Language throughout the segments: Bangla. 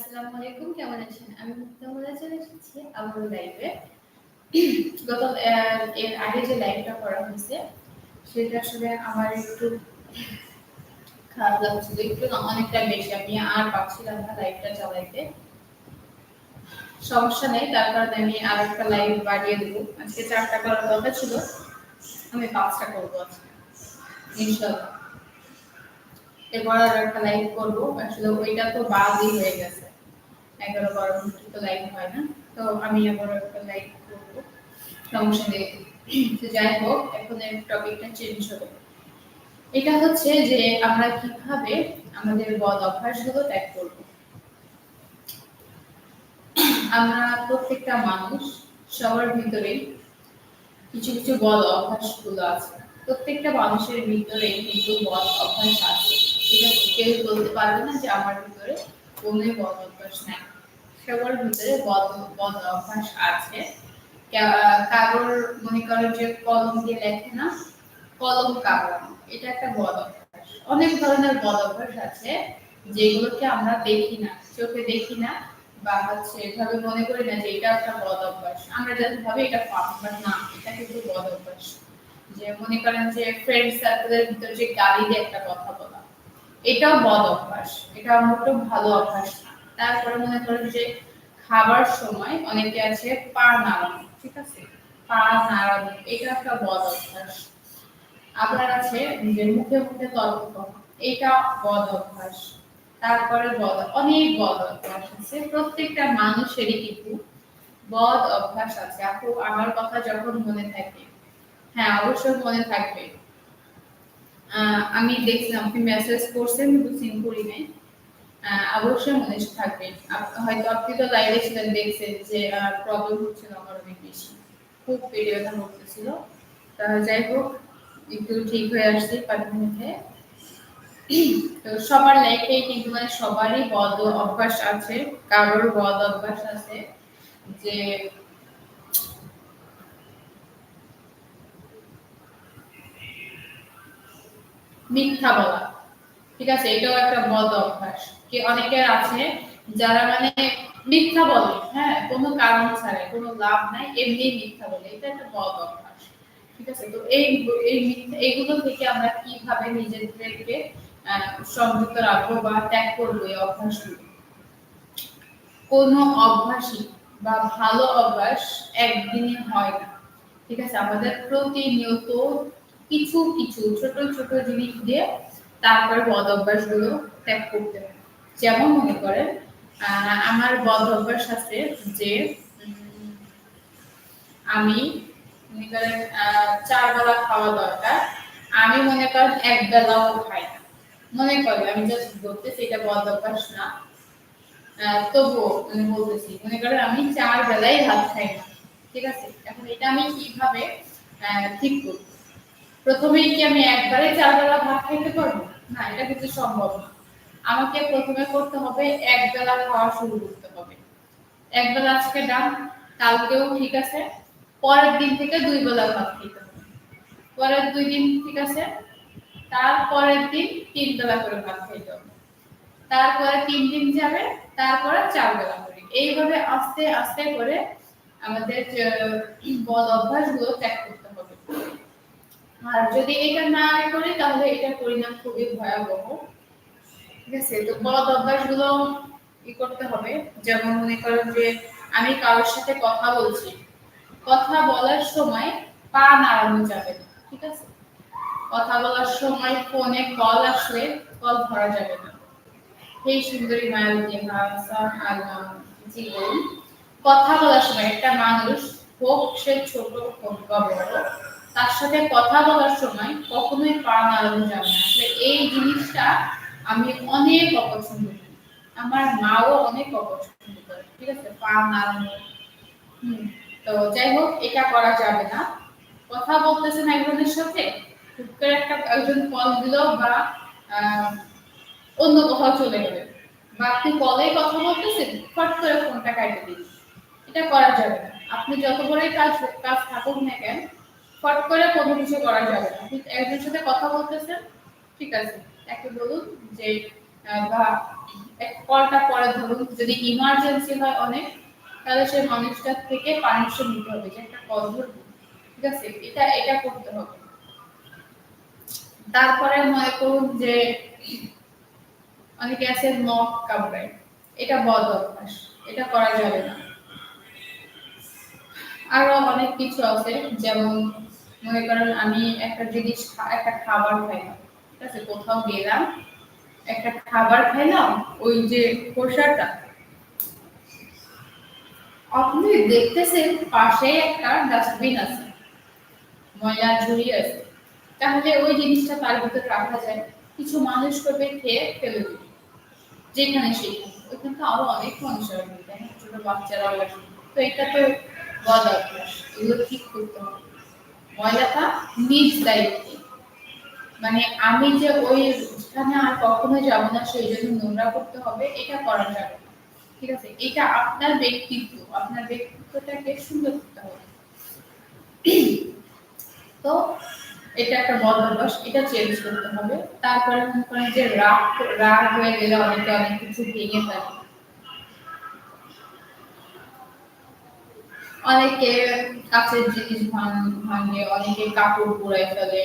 আসসালামু আলাইকুম, কেমন আছেন? আমি এসেছি আমার লাইভে গত এর আগে যে লাইভটা করা হয়েছে, সেটা আসলে আমার একটু খারাপ লাগছিল, একটু অনেকটা বেশি। আমি আর পাচ্ছিলাম না লাইভটা চালাইতে। সমস্যা নেই, তার কারণে আমি আর একটা লাইভ বাড়িয়ে দেবো। আজকে চারটা করার কথা ছিল, আমি পাঁচটা করব আজকে ইনশাল্লাহ এরপর আর একটা লাইভ করব। আসলে ওইটা তো বাদই হয়ে গেছে। এগারো বারো মিনিট তো লাইভ হয় না। তো আমি আবার একটা লাইভ করব। সমস্যা নেই যাই হোক, এখন এর টপিকটা চেঞ্জ হবে। এটা হচ্ছে যে আমরা কীভাবে আমাদের বদ অভ্যাসগুলো ত্যাগ করব। আমরা প্রত্যেকটা মানুষ, সবার ভিতরে কিছু কিছু বদ অভ্যাসগুলো আছে। প্রত্যেকটা মানুষের ভিতরে কিন্তু বদ অভ্যাস আছে। ঠিক কেউ বলতে পারবে না যে আমার ভিতরে কোনো বদ অভ্যাস নাই। সবার ভিতরে বদ অভ্যাস আছে। কা- কারোর মনে করো যে কলম দিয়ে লেখে না? কলম এটা একটা বদ অভ্যাস। অনেক ধরনের বদ অভ্যাস আছে যেগুলোকে আমরা দেখি না, চোখে দেখি না বা হচ্ছে এভাবে মনে করি না যে এটা একটা বদ অভ্যাস। আমরা যাতে ভাবে এটা না, এটা কিন্তু বদ অভ্যাস। যে মনে করেন যে ফ্রেন্ড সার্কেলের ভিতর যে একটা কথা বলা, এটাও বদ অভ্যাস, এটা মোটেও ভালো অভ্যাস না। তারপরে মনে করেন যে খাবার সময় অনেকে আছে পা নাড়ানো ঠিক আছে? পা নাড়ানো এটা একটা বদ অভ্যাস। আবার আছে যে মুখে মুখে তর্ক এটা বদ অভ্যাস। তারপরে বদ, অনেক বদ অভ্যাস আছে, প্রত্যেকটা মানুষেরই কিন্তু বদ অভ্যাস আছে। আপু, আমার কথা যখন মনে থাকে হ্যাঁ অবশ্যই মনে থাকবে। আমি দেখছিলাম আপনি মেসেজ করছেন, কিন্তু সিন করি নাই অবশ্যই মনে থাকবে। হয়তো আপনি তো লাইভে ছিলেন দেখছেন যে প্রবলেম হচ্ছিল আমার অনেক বেশি। খুব পেটে ব্যথা করতেছিল। তা যাই হোক, একটু ঠিক হয়ে আসছি পাঁচ তো সবার লাইফে কিন্তু মানে সবারই বদ অভ্যাস আছে, কারোর বদ অভ্যাস আছে যে মিথ্যা বলা। ঠিক আছে, এটাও একটা বদ অভ্যাস। কি অনেকের আছে যারা মানে মিথ্যা বলে হ্যাঁ কোনো কারণ ছাড়াই, কোনো লাভ নাই, এমনি মিথ্যা বলে, এটা একটা বদ অভ্যাস। ঠিক আছে, তো এই এই এইগুলো থেকে আমরা কীভাবে নিজেদেরকে সংযুক্ত রাখব বা ত্যাগ করব এই অভ্যাসগুলো? কোনো অভ্যাসই বা ভালো অভ্যাস একদিনে হয় না। ঠিক আছে, আমাদের প্রতিনিয়ত কিছু কিছু ছোট ছোট জিনিস দিয়ে তারপরে বদ অভ্যাসগুলো ত্যাগ করতে যেমন মনে করেন আমার বদ অভ্যাস আছে যে আমি মনে করেন চার বেলা খাওয়া দরকার। আমি মনে করেন এক বেলাও খাই না। মনে করেন, আমি জাস্ট বলতেছি এটা বদ অভ্যাস না। তবুও আমি বলতেছি, মনে করেন আমি চার বেলায় ভাত খাই না। ঠিক আছে? এখন এটা আমি কীভাবে ঠিক করব? প্রথমেই কি আমি একবারে চার বেলা ভাত খাইতে পারব? না, এটা কিন্তু সম্ভব না। আমাকে প্রথমে করতে হবে এক বেলা খাওয়া শুরু করতে হবে। এক বেলা আজকে ডান কালকেও ঠিক আছে। পরের দিন থেকে দুই বেলা ভাত খেতে হবে। পরের দুই দিন ঠিক আছে। তারপরের দিন তিন বেলা করে ভাত খাইতে হবে। তারপরে তিন দিন যাবে, তারপরে চার বেলা করে। এইভাবে আস্তে আস্তে করে আমাদের বদ অভ্যাসগুলো ত্যাগ আর যদি এটা না করি, তাহলে পরিণাম খুবই ভয়াবহ। ঠিক আছে? তো অভ্যাসগুলো ই করতে হবে। যেমন মনে করেন যে, আমি কারোর সাথে কথা বলছি, কথা বলার সময় পা নাড়ানো যাবে না, ঠিক আছে? কথা বলার সময় ফোনে কল আসলে কল ধরা যাবে না। সেই সুন্দরী মায়াবতী কথা বলার সময় একটা মানুষ হোক, সে ছোট হোক বা বড় তার সাথে কথা বলার সময় কখনোই পা নাড়ানো যাবে না। আসলে এই জিনিসটা আমি অনেক অপছন্দ করি। আমার মাও অনেক অপছন্দ করে, ঠিক আছে? পা নাড়ানো। তো যাই হোক, এটা করা যাবে না। কথা বলতেছেন একজনের সাথে, হুট করে একটা একজন কল দিল বা অন্য কোথাও চলে গেলেন। বা আপনি কলে কথা বলতেছেন, ফট করে ফোনটা কাটে দিন এটা করা যাবে না। আপনি যত বড়ই কাজ কাজ থাকুক না কেন ফট করে কোনো কিছু করা যাবে না। আপনি একজনের সাথে কথা বলতেছেন, ঠিক আছে তাকে বলুন যে কলটা পরে ধরুন, যদি ইমার্জেন্সি হয় অনেক, তাহলে সেই মানুষটার থেকে পারমিশন নিতে হবে যে একটা কল ধরবো, ঠিক আছে? এটা এটা করতে হবে। তারপরে মনে করুন যে, অনেকে আছে নখ কামড়ায়, এটা বদ অভ্যাস, এটা করা যাবে না। আরও অনেক কিছু আছে, যেমন মনে করেন আমি একটা জিনিস একটা খাবার খাইলাম, ঠিক আছে? কোথাও গেলাম, একটা খাবার খাইলাম, ওই যে খোসাটা। আপনি দেখতেছেন পাশে একটা ডাস্টবিন আছে, ময়লা ঝুড়ি আছে। তাহলে ওই জিনিসটা তার ভিতরে রাখা যায়। কিছু মানুষ করবে, খেয়ে ফেলে দিবে। যেখানে সেখানে। ওইখানে তো আরও অনেক মানুষ আসবে ছোট বাচ্চারাও আসবে তো এটা তো বদ অভ্যাস, এগুলো ঠিক করতে হবে। ময়লাটা নিজ দায়িত্বে। মানে আমি যে ওই স্থানে আর কখনো না, সেই জন্য নোংরা করতে হবে, এটা করা যাবে ঠিক আছে? এটা আপনার ব্যক্তিত্ব, আপনার ব্যক্তিত্বটাকে সুন্দর করতে হবে। তো এটা একটা বদ এটা চেঞ্জ করতে হবে। তারপরে মনে করেন যে রাগ রাগ হয়ে গেলে অনেকে অনেক কিছু ভেঙে ফেলে। অনেকে কাছের জিনিস ভাঙে অনেকে কাপড় পোড়ায় ফেলে,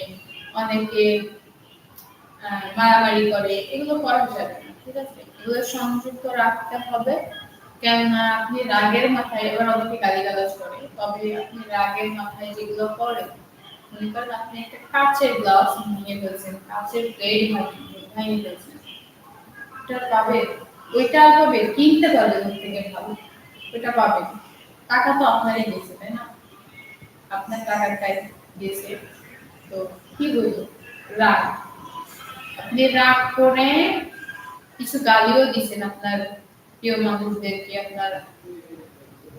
অনেকে মারামারি করে, এগুলো করা যাবে না, ঠিক আছে? এগুলো সংযুক্ত রাখতে হবে, কেননা আপনি রাগের মাথায়, এবার অনেকে গালিগালাজ করে, তবে আপনি রাগের মাথায় যেগুলো করেন, মনে করেন আপনি একটা কাচের গ্লাস ভেঙে ফেলছেন, কাচের প্লেট ভেঙে ফেলছেন ওটা পাবে ওইটা পাবে কিনতে পারবে থেকে ভালো ওইটা পাবে টাকা তো আপনারই গেছে, তাই না? আপনার টাকাটাই গেছে। তো কি বলব? রাগ। আপনি রাগ করে কিছু গালিও দিছেন আপনার প্রিয় মানুষদেরকে, আপনার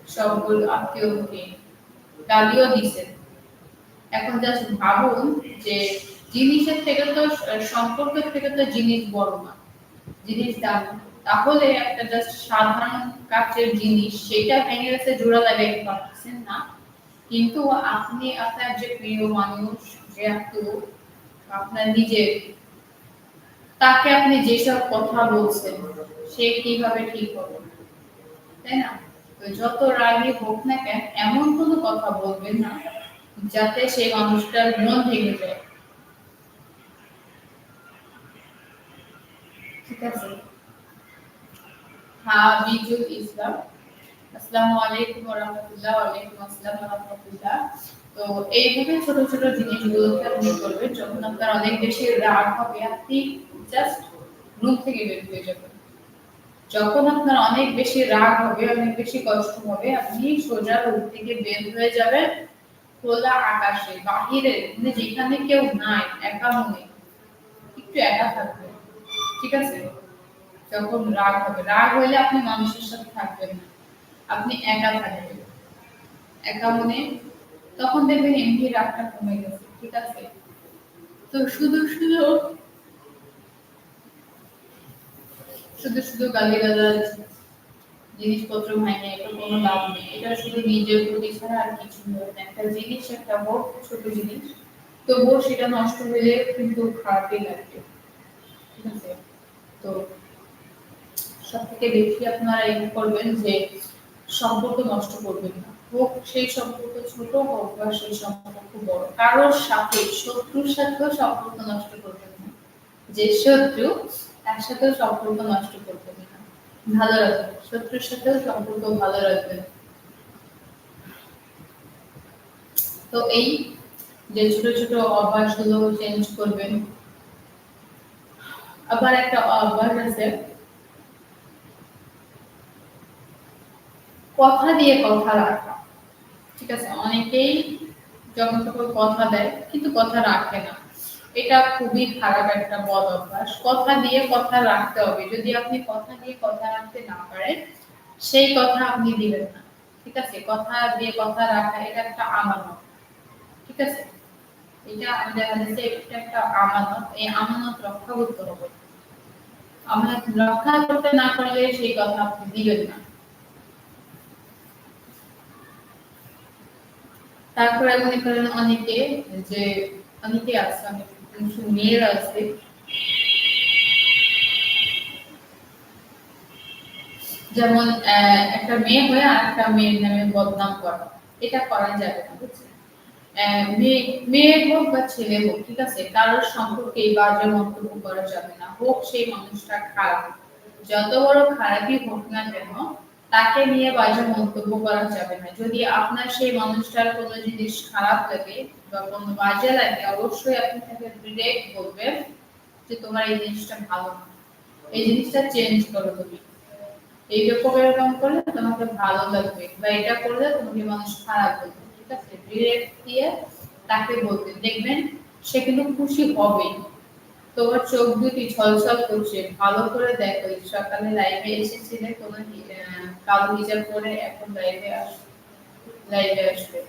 সবগুলো আত্মীয়কে। গালিও দিছেন। এখন জাস্ট ভাবুন যে জিনিসের থেকে তো, সম্পর্কের থেকে তো জিনিস বড় না। জিনিস দাম। তাহলে একটা জাস্ট সাধারণ কাচের জিনিস সেটা ভেঙে গেছে, জোড়া লাগাইতে পারতেছেন না। কিন্তু আপনি আপনার যে প্রিয় মানুষ, যে আপনার নিজের, তাকে আপনি যেসব কথা বলছেন, সে কীভাবে ঠিক হবে? তাই না? যত রাগই হোক না কেন, এমন কোনো কথা বলবেন না, যাতে সেই মানুষটার মন ভেঙে যায় ঠিক আছে বিজুল ইসলাম। আসসালামু আলাইকুম রহমতুল্লাহ ওয়ালাইকুম আসসালাম রহমতুল্লাহ তো এইভাবে ছোট ছোট জিনিসগুলোকে আপনি করবেন, যখন আপনার অনেক বেশি রাগ হবে, আপনি জাস্ট রুম থেকে বের হয়ে যাবেন। যখন আপনার অনেক বেশি রাগ হবে, অনেক বেশি কষ্ট হবে, আপনি সোজা রুম থেকে বের হয়ে যাবেন খোলা আকাশে, বাহিরে মানে যেখানে কেউ নাই, একা মনে, একটু একা থাকবেন। ঠিক আছে? যখন রাগ হবে। রাগ হইলে আপনি মানুষের সাথে থাকবেন না। আপনি একা থাকবেন। একা মনে তখন দেখবেন এমনি রাগটা কমে গেছে, ঠিক আছে? তো শুধু শুধু শুধু শুধু গালি গালাজ জিনিসপত্র ভাঙে এটা কোনো লাভ নেই। এটা শুধু নিজের প্রতি ছাড়া আর কিছু নয় একটা জিনিস, একটা হোক ছোট জিনিস তবুও সেটা নষ্ট হলে কিন্তু খারাপই লাগবে। ঠিক আছে? তো সব থেকে বেশি আপনারা এই করবেন যে সম্পর্ক নষ্ট করবেন না। হোক সেই সম্পর্ক ছোট হোক বা সেই সম্পর্ক বড়। কারোর সাথে শত্রুর সাথেও সম্পর্ক নষ্ট করবেন না। যে শত্রু, তার সাথেও সম্পর্ক নষ্ট করবেন না। ভালো রাখবেন। শত্রুর সাথেও সম্পর্ক ভালো রাখবেন। তো এই যে ছোট ছোট অভ্যাসগুলো চেঞ্জ করবেন। আবার একটা অভ্যাস আছে কথা দিয়ে কথা রাখা। ঠিক আছে? অনেকেই যখন তখন কথা দেয়, কিন্তু কথা রাখে না। এটা খুবই খারাপ একটা বদ অভ্যাস। কথা দিয়ে কথা রাখতে হবে। যদি আপনি কথা দিয়ে কথা রাখতে না পারেন, সেই কথা আপনি দিবেন না। ঠিক আছে? কথা দিয়ে কথা রাখা, এটা একটা আমানত। ঠিক আছে? এটা আমাদের হাদিসে এটা একটা আমানত। এই আমানত রক্ষা করতে হবে। আমানত রক্ষা করতে না পারলে সেই কথা আপনি দিবেন না। তারপরে মনে করেন অনেকে, যে অনেকে আছে, অনেক মেয়েরা আছে। যেমন একটা মেয়ে হয়ে আর একটা মেয়ের নামে বদনাম করা। এটা করা যাবে না, বুঝছেন? মেয়ে হোক বা ছেলে হোক, ঠিক আছে? কারোর সম্পর্কে এই বাজে মন্তব্য করা যাবে না। হোক সেই মানুষটা খারাপ। যত বড় খারাপই হোক না কেন তাকে নিয়ে বাজে মন্তব্য করা যাবে না। যদি আপনার সেই মানুষটার কোনো জিনিস খারাপ লাগে বা কোনো বাজে লাগে অবশ্যই আপনি তাকে ডিরেক্ট বলবেন যে তোমার এই জিনিসটা ভালো না। এই জিনিসটা চেঞ্জ করো তুমি। এইরকম এরকম করলে তোমাকে ভালো লাগবে বা এটা করলে তোমাকে মানুষ খারাপ বলবে। ঠিক আছে? ডিরেক্ট দিয়ে তাকে বলতে দেখবেন সে কিন্তু খুশি হবে। তোমার চোখ দুটি ছলছল করছে। ভালো করে দেখো সকালে লাইভে এসেছিলে আহ, কালো হিজাব পরে এখন লাইভে আস লাইভে আসবে।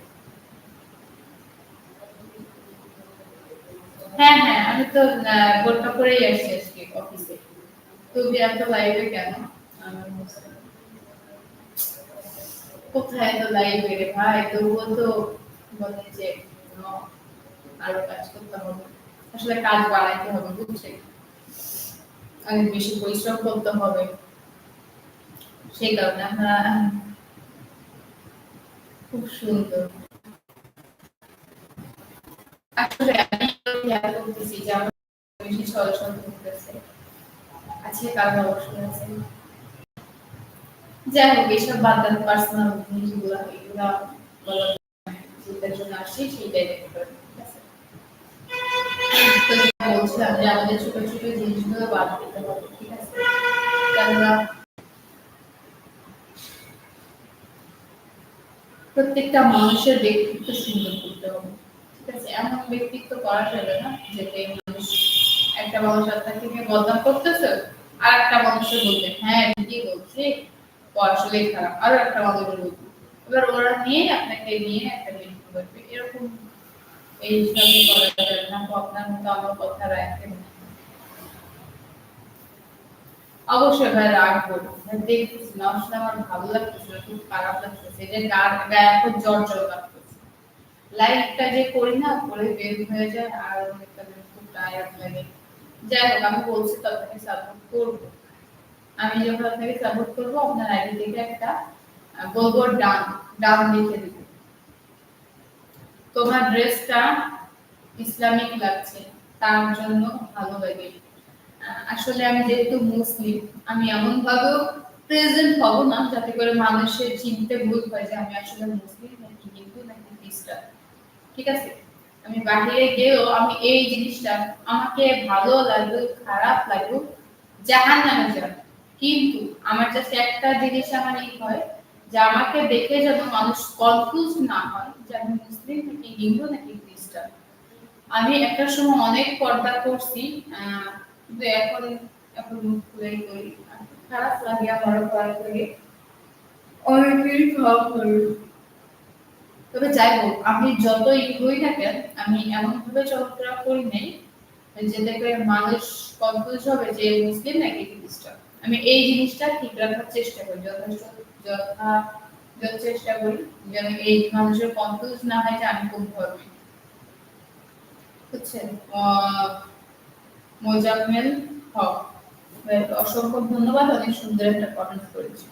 হ্যাঁ হ্যাঁ আমি তো বোরকা পরেই আসছি আজকে অফিসে তুমি এত লাইভে কেন। কোথায় তো লাইভে রে ভাই? তবুও তো বলে যে আরও কাজ করতে হবে। আসলে কাজ বাড়াইতে হবে বুঝছে অনেক বেশি পরিশ্রম করতে হবে। সেই কারণে আমরা খুব সুন্দর। আসলে আমি খেয়াল করতেছি যে আমার আছে। যাই হোক এইসব বাদ দেন পার্সোনাল জিনিসগুলো এগুলো বলার যেটার জন্য আসছি সেইটাই দেখতে পারেন বলছিলাম যে আমাদের ছোট ছোট জিনিসগুলো বাদ দিতে হবে ঠিক আছে? কেননা প্রত্যেকটা মানুষের ব্যক্তিত্ব সুন্দর করতে হবে। ঠিক আছে? এমন ব্যক্তিত্ব করা যাবে না যেতে মানুষ একটা মানুষ আপনাকে নিয়ে বদনাম করতেছে আর একটা মানুষের বলবে হ্যাঁ ঠিকই বলছি আসলেই খারাপ, আরও একটা মানুষের বলবে। এবার ওরা নিয়ে আপনাকে নিয়ে একটা মিটিং করবে। এরকম এই হিসাবে করা যাবে না। আপনার মতো আমার কথা রাখেন না। অবশ্যই ভাই রাখব ভাই দেখতেছি না আসলে আমার ভালো লাগতেছে না, খুব খারাপ লাগতেছে যে গার গায়ে এখন জ্বর জ্বর লাগতেছে লাইফটা যে করি না করে বের হয়ে যায় আর অনেকটা খুব টায়ার্ড লাগে। যাই হোক আমি বলছি তো সাপোর্ট করব। আমি যখন আপনাকে সাপোর্ট করব আপনার আইডি থেকে একটা বলব ডান ডান লিখে দিব। তোমার ড্রেসটা ইসলামিক লাগছে তার জন্য ভালো লাগে। আসলে আমি যেহেতু মুসলিম আমি এমন ভাবে প্রেজেন্ট হব না যাতে করে মানুষের চিনতে ভুল হয় যে আমি আসলে মুসলিম নাকি হিন্দু নাকি খ্রিস্টান। ঠিক আছে? আমি বাহিরে গিয়েও আমি এই জিনিসটা আমাকে ভালো লাগুক খারাপ লাগুক জাহান নামে যাবে। কিন্তু আমার জাস্ট একটা জিনিস আমার এই হয় যে আমাকে দেখে যেন মানুষ কনফিউজ না হয় যে আমি মুসলিম নাকি হিন্দু নাকি খ্রিস্টান। আমি একটা সময় অনেক পর্দা করছি আহ, কিন্তু এখন এখন মুখ খুলেই করি। খারাপ লাগে আমারও খারাপ লাগে। অনেকেরই খারাপ লাগে তবে যাই হোক আমি যতই হই না কেন আমি এমন ভাবে চলাফেরা করি নাই যাতে করে মানুষ কনফিউজ হবে যে মুসলিম নাকি খ্রিস্টান। আমি এই জিনিসটা ঠিক রাখার চেষ্টা করি যথেষ্ট যথা যত চেষ্টা করি যেন এই মানুষের কনফিউজ না হয় যে আমি কোন ধর্মে। বুঝছেন? আহ, মোজাম্মেল হক। অসংখ্য ধন্যবাদ, অনেক সুন্দর একটা কমেন্ট করেছি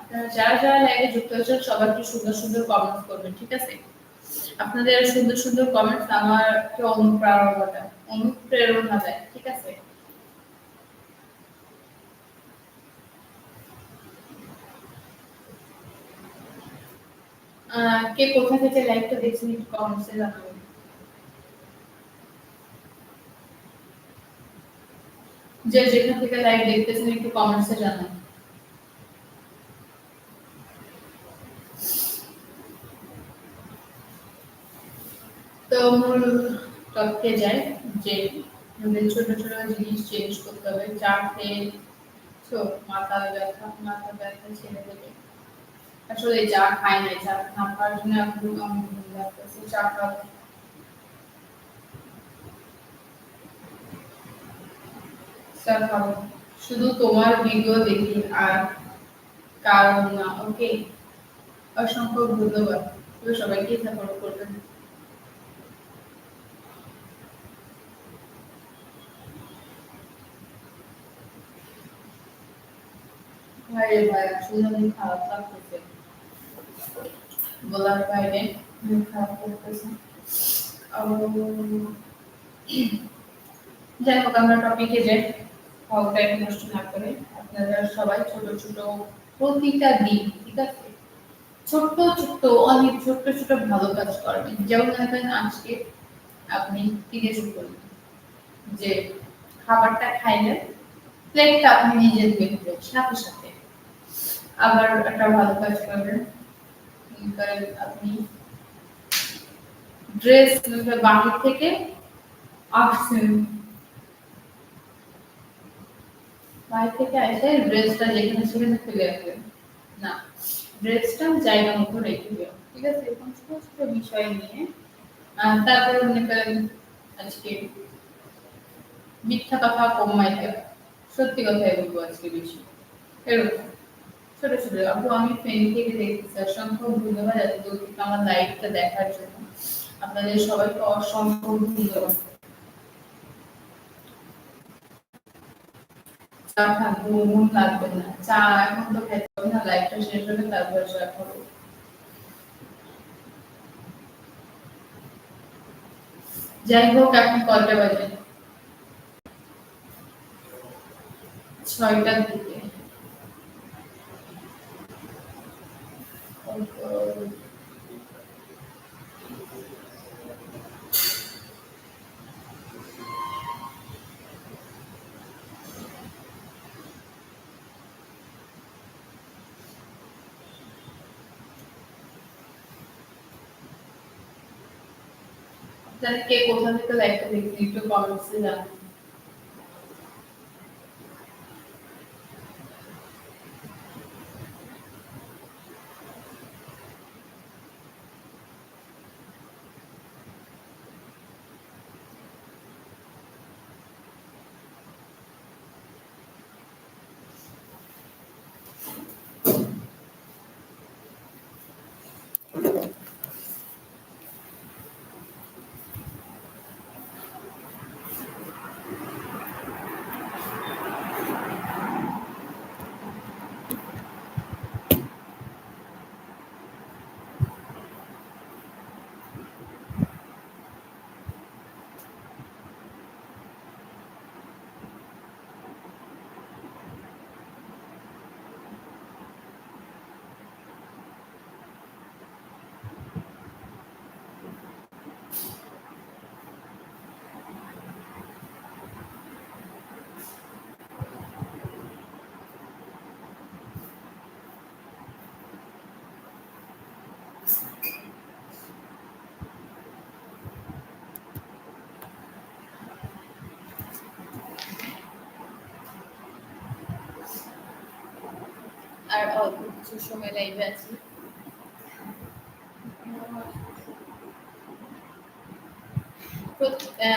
আপনারা যারা যারা লাইভে যুক্ত হয়েছেন, সবাই সুন্দর সুন্দর কমেন্ট করবেন, ঠিক আছে? আপনাদের সুন্দর সুন্দর কমেন্ট আমাকে অনুপ্রেরণা দেয় অনুপ্রেরণা দেয় ঠিক আছে? কে কোথা থেকে লাইভটা দেখছেন, একটু কমেন্টসে জানাবেন। যে যেখান থেকে লাইভ দেখতেছেন একটু কমেন্টসে জানান। তো মূল টপিকে যাই যে আমাদের ছোট ছোট জিনিস চেঞ্জ করতে হবে চা খেয়ে ছো, মাথা ব্যথা মাথা ব্যথা ছেড়ে দেবে আসলে চা খাই না চা খাওয়ার জন্য এখন চা খাব চা খাব শুধু তোমার ভিডিও দেখি আর কারণ না ওকে অসংখ্য ধন্যবাদ। তো সবাইকে সাপোর্ট করবেন। যাই হোক, আমরা টপিকে যাই। টাইম নষ্ট না করে আপনারা সবাই ছোট ছোট প্রতিটা দিন, ঠিক আছে? ছোট্ট ছোট্ট, অনেক ছোট্ট ছোট ভালো কাজ করবেন যেমন মনে আজকে আপনি জিজ্ঞেস করলেন যে খাবারটা খাইলেন প্লেটটা আপনি নিজে ধুয়ে সাথে সাথে। আবার একটা ভালো কাজ করবেন আপনি ড্রেস বাহির থেকে আসছেন বাইরে থেকে যেখানে সেখানে ফেলে আসবেন না জায়গা মতো রেখে দিও ঠিক আছে? এরকম বিষয় নিয়ে। তারপরে মনে করেন আজকে মিথ্যা কথা সত্যি কথাই বলব আজকে বেশি। এরকম, ছোট ছোট। আপু, আমি থেকে দেখতেছি অসংখ্য ধন্যবাদ এতদূর থেকে আমার লাইফটা দেখার জন্য। আপনাদের সবাইকে অসংখ্য ধন্যবাদ। চা মন এখন তো খেতে হবে না লাইফটা যাই হোক এখন কয়টা বাজে ছয়টার দিকে আপনারা কে কোথা থেকে লাইভটা দেখছেন একটু কমেন্টসে জানান আর কিছু সময় লাইভে আছি।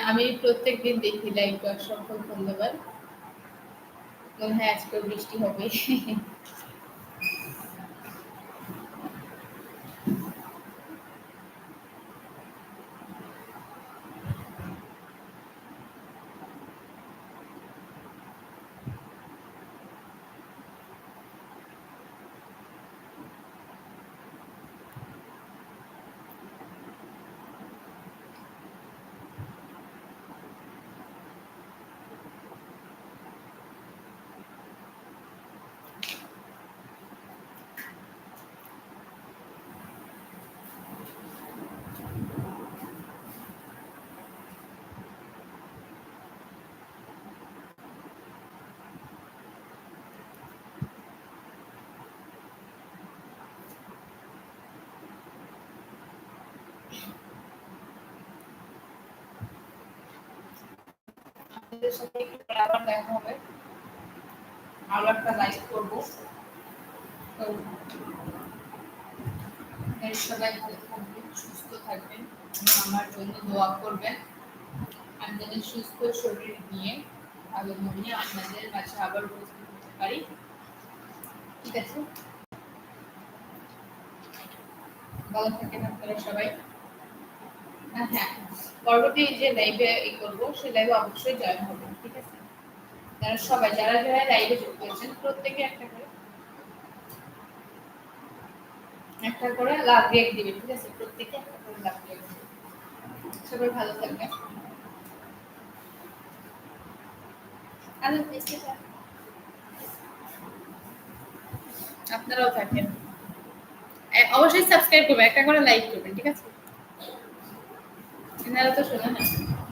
আমি প্রত্যেক দিন দেখি লাইভ অসংখ্য ধন্যবাদ। মনে হয় আজকে বৃষ্টি হবে আপনাদের সাথে একটু আবার দেখা হবে। আরও একটা লাইভ করব। সবাই ভালো থাকবেন সুস্থ থাকবেন। আমার জন্য দোয়া করবেন। সুস্থ শরীর নিয়ে ভালো মনে আপনাদের মাঝে আবার উপস্থিত হতে পারি। ঠিক আছে? ভালো থাকেন আপনারা সবাই। পরবর্তী যে লাইভে ই করব, সেই লাইভে অবশ্যই জয়েন হবে, ঠিক আছে? যারা সবাই, যারা যারা লাইভে যুক্ত হয়েছেন প্রত্যেকে একটা করে একটা করে লাভ দিবেন ঠিক আছে? প্রত্যেকে একটা করে লাভ সবাই ভালো থাকবেন। আপনারাও থাকেন। অবশ্যই সাবস্ক্রাইব করবেন, একটা করে লাইক করবেন, ঠিক আছে? এনারা তো শোনে না